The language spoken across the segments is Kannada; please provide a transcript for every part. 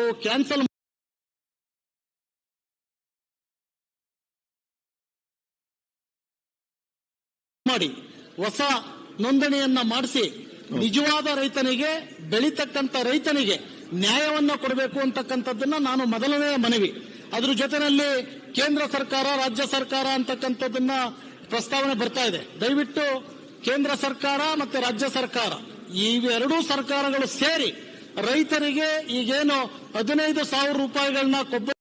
ತಾವು ಕ್ಯಾನ್ಸಲ್ ಮಾಡಿ ಹೊಸ ನೋಂದಣಿಯನ್ನ ಮಾಡಿಸಿ ನಿಜವಾದ ರೈತನಿಗೆ, ಬೆಳೀತಕ್ಕಂಥ ರೈತನಿಗೆ ನ್ಯಾಯವನ್ನ ಕೊಡಬೇಕು ಅಂತಕ್ಕಂಥದ್ದನ್ನ ನಾನು ಮೊದಲನೇ ಮನವಿ. ಅದ್ರ ಜೊತೆಯಲ್ಲಿ ಕೇಂದ್ರ ಸರ್ಕಾರ, ರಾಜ್ಯ ಸರ್ಕಾರ ಅಂತಕ್ಕಂಥದ್ದನ್ನ ಪ್ರಸ್ತಾವನೆ ಬರ್ತಾ ಇದೆ. ದಯವಿಟ್ಟು ಕೇಂದ್ರ ಸರ್ಕಾರ ಮತ್ತೆ ರಾಜ್ಯ ಸರ್ಕಾರ ಇವೆರಡೂ ಸರ್ಕಾರಗಳು ಸೇರಿ ರೈತರಿಗೆ ಈಗೇನು ಹದಿನೈದು ಸಾವಿರ ರೂಪಾಯಿಗಳನ್ನ ಕೊಬ್ಬರಿ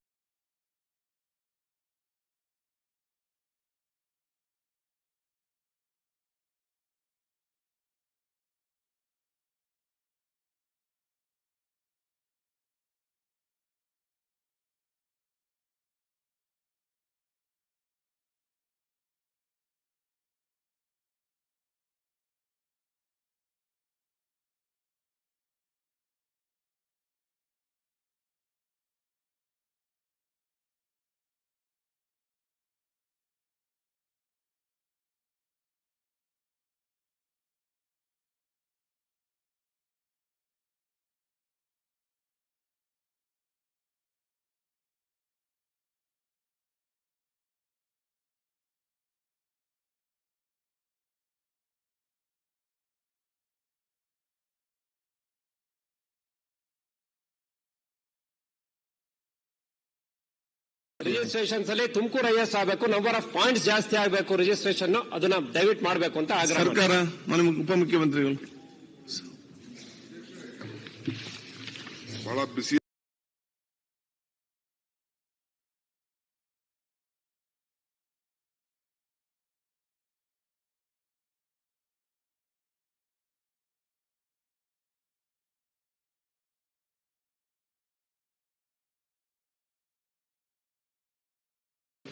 ರಿಜಿಸ್ಟ್ರೇಷನ್ಸ್ ಅಲ್ಲಿ ತುಮಕೂರು ಐ ಎಸ್ ಆಗಬೇಕು ನಂಬರ್ ಆಫ್ ಪಾಯಿಂಟ್ಸ್ ಜಾಸ್ತಿ ಆಗಬೇಕು ರಿಜಿಸ್ಟ್ರೇಷನ್ ಅದನ್ನ ದಯವಿಟ್ಟು ಮಾಡಬೇಕು ಅಂತ. ಸರ್ಕಾರ ಉಪಮುಖ್ಯಮಂತ್ರಿಗಳು ಬಹಳ ಬಿಸಿ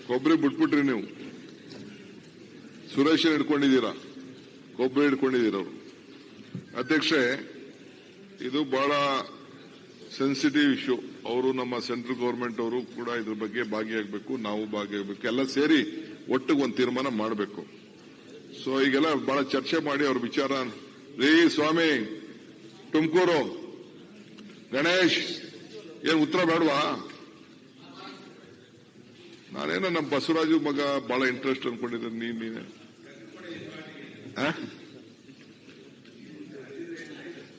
ಕೊಬ್ಬರಿ ಬಿಟ್ಬಿಟ್ರಿ ನೀವು. ಸುರೇಶನ್ ಹಿಡ್ಕೊಂಡಿದ್ದೀರಾ? ಕೊಬ್ಬರಿ ಹಿಡ್ಕೊಂಡಿದ್ದೀರ ಅವರು? ಅಧ್ಯಕ್ಷೆ, ಇದು ಬಹಳ ಸೆನ್ಸಿಟಿವ್ ಇಶ್ಯೂ ಅವರು ನಮ್ಮ ಸೆಂಟ್ರಲ್ ಗವರ್ಮೆಂಟ್ ಅವರು ಕೂಡ ಇದ್ರ ಬಗ್ಗೆ ಭಾಗಿಯಾಗಬೇಕು, ನಾವು ಭಾಗಿಯಾಗಬೇಕು, ಎಲ್ಲ ಸೇರಿ ಒಟ್ಟಿಗೆ ಒಂದು ತೀರ್ಮಾನ ಮಾಡಬೇಕು. ಸೊ ಈಗೆಲ್ಲ ಬಹಳ ಚರ್ಚೆ ಮಾಡಿ ಅವ್ರ ವಿಚಾರ. ರೀ ಸ್ವಾಮಿ, ತುಮಕೂರು. ಗಣೇಶ್, ಏನು ಉತ್ತರ ಬೇಡವಾ? ನಾನೇನೋ ನಮ್ಮ ಬಸವರಾಜು ಮಗ ಬಹಳ ಇಂಟ್ರೆಸ್ಟ್ ಅನ್ಕೊಂಡಿದ್ದೆ ನೀನ್, ನೀನೆ?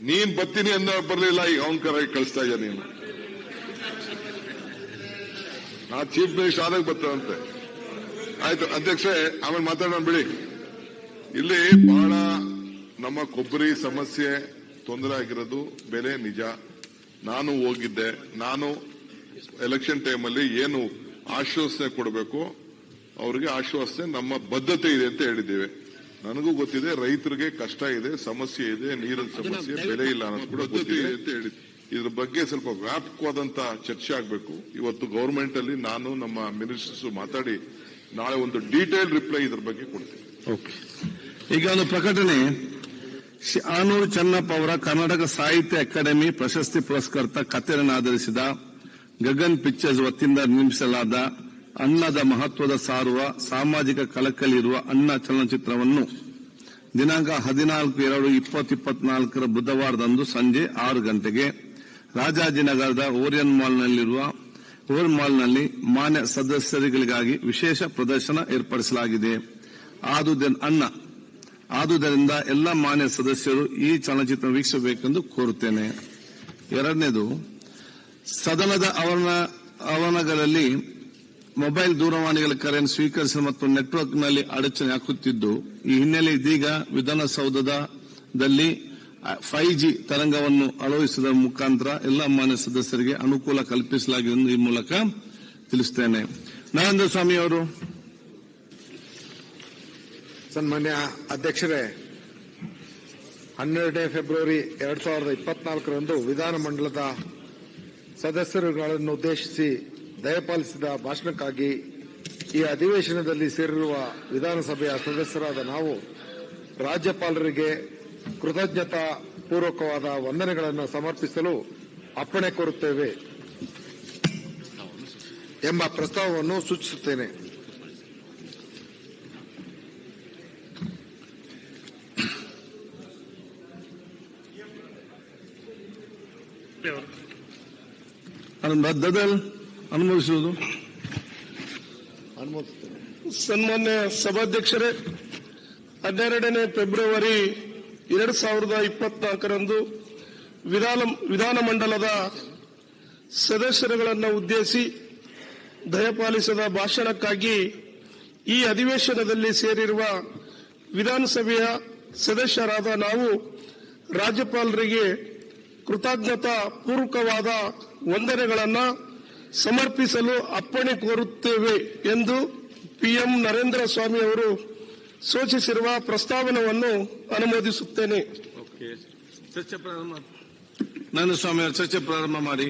ನೀನ್ ಬರ್ತೀನಿ ಅಂದ ಬರ್ಲಿಲ್ಲ ಈಗ ಅವನ್ ಕರ ಕಳಿಸ್ತಾ ಇದ್ದ ನೀನು? ನಾ ಚೀಫ್ ಮಿನಿಸ್ಟರ್ ಆದಾಗ ಬರ್ತದಂತೆ ಆಯ್ತು ಅಧ್ಯಕ್ಷೆ ಆಮೇಲೆ ಮಾತಾಡೋಣ ಬಿಡಿ. ಇಲ್ಲಿ ಬಹಳ ನಮ್ಮ ಕೊಬ್ಬರಿ ಸಮಸ್ಯೆ ತೊಂದರೆ ಆಗಿರೋದು, ಬೆಲೆ ನಿಜ. ನಾನು ಹೋಗಿದ್ದೆ. ನಾನು ಎಲೆಕ್ಷನ್ ಟೈಮಲ್ಲಿ ಏನು ಆಶ್ವಾಸನೆ ಕೊಡಬೇಕು. ಅವರಿಗೆ ಆಶ್ವಾಸನೆ ನಮ್ಮ ಬದ್ಧತೆ ಇದೆ ಅಂತ ಹೇಳಿದ್ದೇವೆ. ನನಗೂ ಗೊತ್ತಿದೆ ರೈತರಿಗೆ ಕಷ್ಟ ಇದೆ ಸಮಸ್ಯೆ ಇದೆ ನೀರಿನ ಸಮಸ್ಯೆ ಬೆಲೆ ಇಲ್ಲ ಅನ್ನೋದು ಕೂಡ ಗೊತ್ತಿದೆ. ಅಂತ ಹೇಳಿ ಇದ್ರ ಬಗ್ಗೆ ಸ್ವಲ್ಪ ವ್ಯಾಪಕವಾದಂತ ಚರ್ಚೆ ಆಗಬೇಕು. ಇವತ್ತು ಗವರ್ಮೆಂಟ್ ಅಲ್ಲಿ ನಾನು ನಮ್ಮ ಮಿನಿಸ್ಟರ್ಸ್ ಮಾತಾಡಿ ನಾಳೆ ಒಂದು ಡೀಟೇಲ್ ರಿಪ್ಲೈ ಇದ್ರ ಬಗ್ಗೆ ಕೊಡ್ತೀನಿ. ಓಕೆ. ಈಗ ಒಂದು ಪ್ರಕಟಣೆ. ಆನೂರು ಚನ್ನಪ್ಪ ಅವರ ಕರ್ನಾಟಕ ಸಾಹಿತ್ಯ ಅಕಾಡೆಮಿ ಪ್ರಶಸ್ತಿ ಪುರಸ್ಕೃತ ಕಥೆಯನ್ನು ಆಧರಿಸಿದ ಗಗನ್ ಪಿಕ್ಚರ್ಸ್ ವತಿಯಿಂದ ನಿರ್ಮಿಸಲಾದ ಅನ್ನದ ಮಹತ್ವದ ಸಾರುವ ಸಾಮಾಜಿಕ ಕಲಕಲಿರುವ ಅನ್ನ ಚಲನಚಿತ್ರವನ್ನು ದಿನಾಂಕ ಹದಿನಾಲ್ಕು ಎರಡು ಇಪ್ಪತ್ತು ಇಪ್ಪತ್ನಾಲ್ಕರ ಬುಧವಾರದಂದು ಸಂಜೆ ಆರು ಗಂಟೆಗೆ ರಾಜಾಜಿನಗರದ ಓರಿಯನ್ ಮಾಲ್ನಲ್ಲಿರುವ ಓರಿಯನ್ ಮಾಲ್ನಲ್ಲಿ ಮಾನ್ಯ ಸದಸ್ಯರುಗಳಿಗಾಗಿ ವಿಶೇಷ ಪ್ರದರ್ಶನ ಏರ್ಪಡಿಸಲಾಗಿದೆ. ಅನ್ನ. ಆದುದರಿಂದ ಎಲ್ಲ ಮಾನ್ಯ ಸದಸ್ಯರು ಈ ಚಲನಚಿತ್ರ ವೀಕ್ಷಿಸಬೇಕೆಂದು ಕೋರುತ್ತೇನೆ. ಎರಡನೇದು ಸದನದ ಆವರಣ ಆವರಣಗಳಲ್ಲಿ ಮೊಬೈಲ್ ದೂರವಾಣಿಗಳ ಕರೆಯನ್ನು ಸ್ವೀಕರಿಸಲು ಮತ್ತು ನೆಟ್ವರ್ಕ್ನಲ್ಲಿ ಅಡಚಣೆ ಹಾಕುತ್ತಿದ್ದು, ಈ ಹಿನ್ನೆಲೆ ಇದೀಗ ವಿಧಾನಸೌಧದಲ್ಲಿ ಫೈವ್ ಜಿ ತರಂಗವನ್ನು ಅಳವಡಿಸಿದ ಮುಖಾಂತರ ಎಲ್ಲ ಮಾನ್ಯ ಸದಸ್ಯರಿಗೆ ಅನುಕೂಲ ಕಲ್ಪಿಸಲಾಗಿದೆ ಎಂದು ಈ ಮೂಲಕ ತಿಳಿಸುತ್ತೇನೆ ನರೇಂದ್ರ ಸ್ವಾಮಿ ಅವರು. ಸನ್ಮಾನ್ಯ ಅಧ್ಯಕ್ಷರೇ, ಹನ್ನೆರಡನೇ ಫೆಬ್ರವರಿ ಎರಡ್ ಸಾವಿರದ ಇಪ್ಪತ್ನಾಲ್ಕರಂದು ವಿಧಾನಮಂಡಲದ ಸದಸ್ಯರುಗಳನ್ನು ಉದ್ದೇಶಿಸಿ ದಯಪಾಲಿಸಿದ ಭಾಷಣಕ್ಕಾಗಿ ಈ ಅಧಿವೇಶನದಲ್ಲಿ ಸೇರಿರುವ ವಿಧಾನಸಭೆಯ ಸದಸ್ಯರಾದ ನಾವು ರಾಜ್ಯಪಾಲರಿಗೆ ಕೃತಜ್ಞತಾ ಪೂರ್ವಕವಾದ ವಂದನೆಗಳನ್ನು ಸಮರ್ಪಿಸಲು ಅಪ್ಪಣೆ ಕೋರುತ್ತೇವೆ ಎಂಬ ಪ್ರಸ್ತಾವವನ್ನು ಸೂಚಿಸುತ್ತೇನೆ. ದದಲ್ ಅನುಮೋದಿಸುವುದು. ಸನ್ಮಾನ್ಯ ಸಭಾಧ್ಯಕ್ಷರೇ, ಹನ್ನೆರಡನೇ ಫೆಬ್ರವರಿ ಎರಡು ಸಾವಿರದ ಇಪ್ಪತ್ನಾಲ್ಕರಂದು ವಿಧಾನ ವಿಧಾನಮಂಡಲದ ಸದಸ್ಯರುಗಳನ್ನು ಉದ್ದೇಶಿಸಿ ದಯಪಾಲಿಸದ ಭಾಷಣಕ್ಕಾಗಿ ಈ ಅಧಿವೇಶನದಲ್ಲಿ ಸೇರಿರುವ ವಿಧಾನಸಭೆಯ ಸದಸ್ಯರಾದ ನಾವು ರಾಜ್ಯಪಾಲರಿಗೆ ಕೃತಜ್ಞತಾ ಪೂರ್ವಕವಾದ ವಂದನೆಗಳನ್ನು ಸಮರ್ಪಿಸಲು ಅಪ್ಪಣೆ ಕೋರುತ್ತೇವೆ ಎಂದು ಪಿಎಂ ನರೇಂದ್ರ ಸ್ವಾಮಿ ಅವರು ಸೂಚಿಸಿರುವ ಪ್ರಸ್ತಾವನೆಯನ್ನು ಅನುಮೋದಿಸುತ್ತೇನೆ. ನಾನು ಸ್ವಾಮಿ ಅವರ ಚರ್ಚೆ ಪ್ರಾರಂಭ ಮಾಡಿ.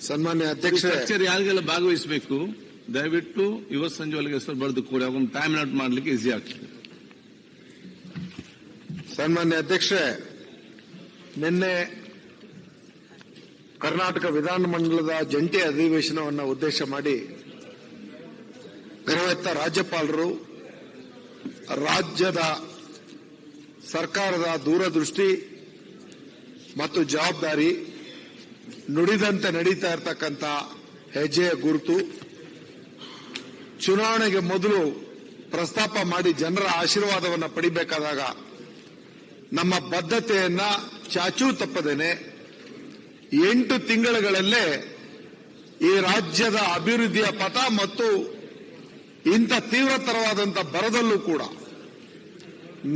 ಸನ್ಮಾನ್ಯ ಅಧ್ಯಕ್ಷರೇ. ಚರ್ಚೆಯಲ್ಲಿ ಯಾರಿಗೆಲ್ಲ ಭಾಗವಹಿಸಬೇಕು ದಯವಿಟ್ಟು ಯುವ ಸಂಜೆ ಒಳಗೆ ಹೆಸರು ಬರೆದು ಕೂಡ ಟೈಮ್ ಔಟ್ ಮಾಡಲಿಕ್ಕೆ ಈಸಿ ಆಗ್ತದೆ. ಸನ್ಮಾನ್ಯ ಅಧ್ಯಕ್ಷರೇ ನಿನ್ನೆ ಕರ್ನಾಟಕ ವಿಧಾನಮಂಡಲದ ಜಂಟಿ ಅಧಿವೇಶನವನ್ನು ಉದ್ದೇಶ ಮಾಡಿ ಗೌರವತ್ತ ರಾಜ್ಯಪಾಲರು ರಾಜ್ಯದ ಸರ್ಕಾರದ ದೂರದೃಷ್ಟಿ ಮತ್ತು ಜವಾಬ್ದಾರಿ ನುಡಿದಂತೆ ನಡೀತಾ ಇರತಕ್ಕಂಥ ಹೆಜ್ಜೆಯ ಗುರುತು. ಚುನಾವಣೆಗೆ ಮೊದಲು ಪ್ರಸ್ತಾಪ ಮಾಡಿ ಜನರ ಆಶೀರ್ವಾದವನ್ನು ಪಡಿಬೇಕಾದಾಗ ನಮ್ಮ ಬದ್ಧತೆಯನ್ನ ಚಾಚೂ ತಪ್ಪದೇನೆ. ಎಂಟು ತಿಂಗಳುಗಳಲ್ಲೇ ಈ ರಾಜ್ಯದ ಅಭಿವೃದ್ಧಿಯ ಪಥ ಮತ್ತು ಇಂಥ ತೀವ್ರತರವಾದಂಥ ಬರದಲ್ಲೂ ಕೂಡ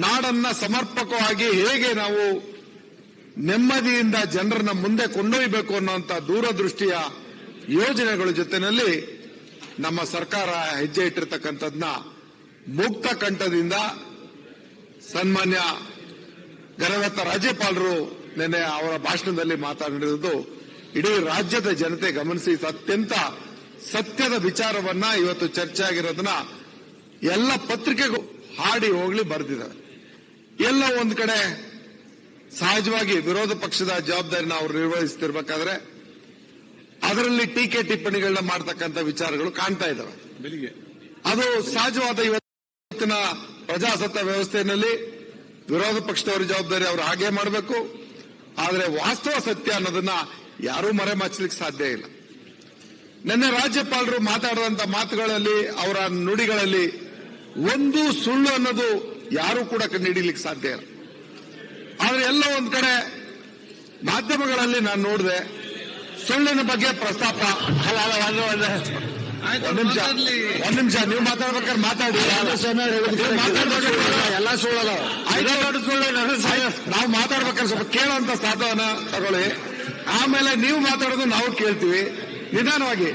ನಾಡನ್ನ ಸಮರ್ಪಕವಾಗಿ ಹೇಗೆ ನಾವು ನೆಮ್ಮದಿಯಿಂದ ಜನರನ್ನ ಮುಂದೆ ಕೊಂಡೊಯ್ಯಬೇಕು ಅನ್ನುವಂಥ ದೂರದೃಷ್ಟಿಯ ಯೋಜನೆಗಳ ಜೊತೆಯಲ್ಲಿ ನಮ್ಮ ಸರ್ಕಾರ ಹೆಜ್ಜೆ ಇಟ್ಟಿರ್ತಕ್ಕಂಥದ್ನ ಮುಕ್ತ ಕಂಠದಿಂದ ಸನ್ಮಾನ್ಯ ಗಣರತ್ನ ರಾಜ್ಯಪಾಲರು ನಿನ್ನೆ ಅವರ ಭಾಷಣದಲ್ಲಿ ಮಾತನಾಡಿರುವುದು ಇಡೀ ರಾಜ್ಯದ ಜನತೆ ಗಮನಿಸಿ ಅತ್ಯಂತ ಸತ್ಯದ ವಿಚಾರವನ್ನ ಇವತ್ತು ಚರ್ಚೆ ಆಗಿರೋದನ್ನ ಎಲ್ಲ ಪತ್ರಿಕೆಗೂ ಹಾಡಿ ಹೋಗ್ಲಿ ಬರೆದಿದ್ದಾರೆ ಎಲ್ಲ ಒಂದ್ ಕಡೆ ಸಹಜವಾಗಿ ವಿರೋಧ ಪಕ್ಷದ ಜವಾಬ್ದಾರಿನ ಅವರು ನಿರ್ವಹಿಸ್ತಿರ್ಬೇಕಾದ್ರೆ ಅದರಲ್ಲಿ ಟೀಕೆ ಟಿಪ್ಪಣಿಗಳನ್ನ ಮಾಡ್ತಕ್ಕಂಥ ವಿಚಾರಗಳು ಕಾಣ್ತಾ ಇದ್ದಾವೆ ಅದು ಸಹಜವಾದ ಇವತ್ತಿನ ಪ್ರಜಾಸತ್ತ ವ್ಯವಸ್ಥೆಯಲ್ಲಿ ವಿರೋಧ ಪಕ್ಷದವರ ಜವಾಬ್ದಾರಿ ಅವರು ಹಾಗೆ ಮಾಡಬೇಕು. ಆದರೆ ವಾಸ್ತವ ಸತ್ಯ ಅನ್ನೋದನ್ನ ಯಾರೂ ಮರೆಮಾಚಲಿಕ್ಕೆ ಸಾಧ್ಯ ಇಲ್ಲ. ನಿನ್ನೆ ರಾಜ್ಯಪಾಲರು ಮಾತಾಡಿದಂತ ಮಾತುಗಳಲ್ಲಿ, ಅವರ ನುಡಿಗಳಲ್ಲಿ ಒಂದು ಸುಳ್ಳು ಅನ್ನೋದು ಯಾರೂ ಕೂಡ ಕಂಡುಹಿಡಿಯಲಿಕ್ಕೆ ಸಾಧ್ಯ ಇಲ್ಲ. ಆದರೆ ಎಲ್ಲ ಒಂದ್ ಕಡೆ ಮಾಧ್ಯಮಗಳಲ್ಲಿ ನಾನು ನೋಡಿದೆ, ಸುಳ್ಳಿನ ಬಗ್ಗೆ ಪ್ರಸ್ತಾಪ. ಒಂದ್ ನಿಮಿಷ. ಒಂದ್ ನಿಮಿಷ ನೀವು ಮಾತಾಡ್ಬೇಕಾದ್ರೆ ಮಾತಾಡಿ. ಎಲ್ಲ ಸುಳ್ಳದ ನಾವು ಮಾತಾಡ್ಬೇಕಾದ್ರೆ ಸ್ವಲ್ಪ ಕೇಳುವಂತ ಸಾಧನ ತಗೊಳ್ಳಿ. ಆಮೇಲೆ ನೀವು ಮಾತಾಡೋದು ನಾವು ಕೇಳ್ತೀವಿ. ನಿಧಾನವಾಗಿ.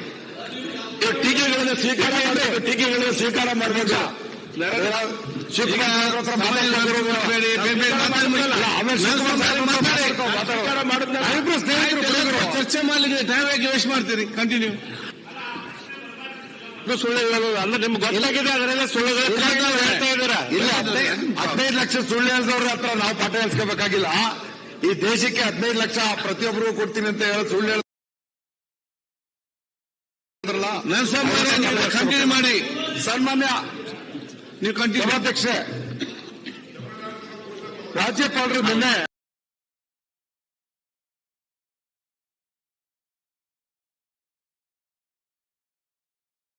ಟೀಕೆಗಳನ್ನ ಟೀಕೆಗಳನ್ನು ಸ್ವೀಕಾರ ಮಾಡಬೇಕು. ಟೀಕೆಗಳನ್ನ ಸ್ವೀಕಾರ ಮಾಡಬೇಕು. ಚರ್ಚೆ ಮಾಡಲಿಕ್ಕೆ ಟೈಮ್ ಆಗಿ ವೇಸ್ಟ್ ಮಾಡ್ತೀರಿ. ಕಂಟಿನ್ಯೂ ಸುಳ್ಳು ಹೇಳೋದು ಅಲ್ಲ ನಿಮ್ಗೆ ಗೊತ್ತಾಗಿದೆ ಅದರೆಲ್ಲ ಸುಳ್ಳು ಹೇಳ್ತಾ ಇದ್ದೀರಾ. ಇಲ್ಲ. ಹದಿನೈದು ಲಕ್ಷ ಸುಳ್ಳು ಹೇಳಿದವ್ರ ಹತ್ರ ನಾವು ಪಾಠ ಹೇಳ್ಸ್ಕೋಬೇಕಾಗಿಲ್ಲ. ಈ ದೇಶಕ್ಕೆ ಹದಿನೈದು ಲಕ್ಷ ಪ್ರತಿಯೊಬ್ಬರಿಗೂ ಕೊಡ್ತೀನಿ ಅಂತ ಹೇಳಿ ಸುಳ್ಳು ಸ್ವಾಮಿ ಕಂಟಿನ್ಯೂ ಮಾಡಿ. ಸನ್ಮಾನ್ಯ ನೀವು ಕಂಟಿನ್ಯೂ ಅಧ್ಯಕ್ಷೆ ರಾಜ್ಯಪಾಲರು ನಿನ್ನೆ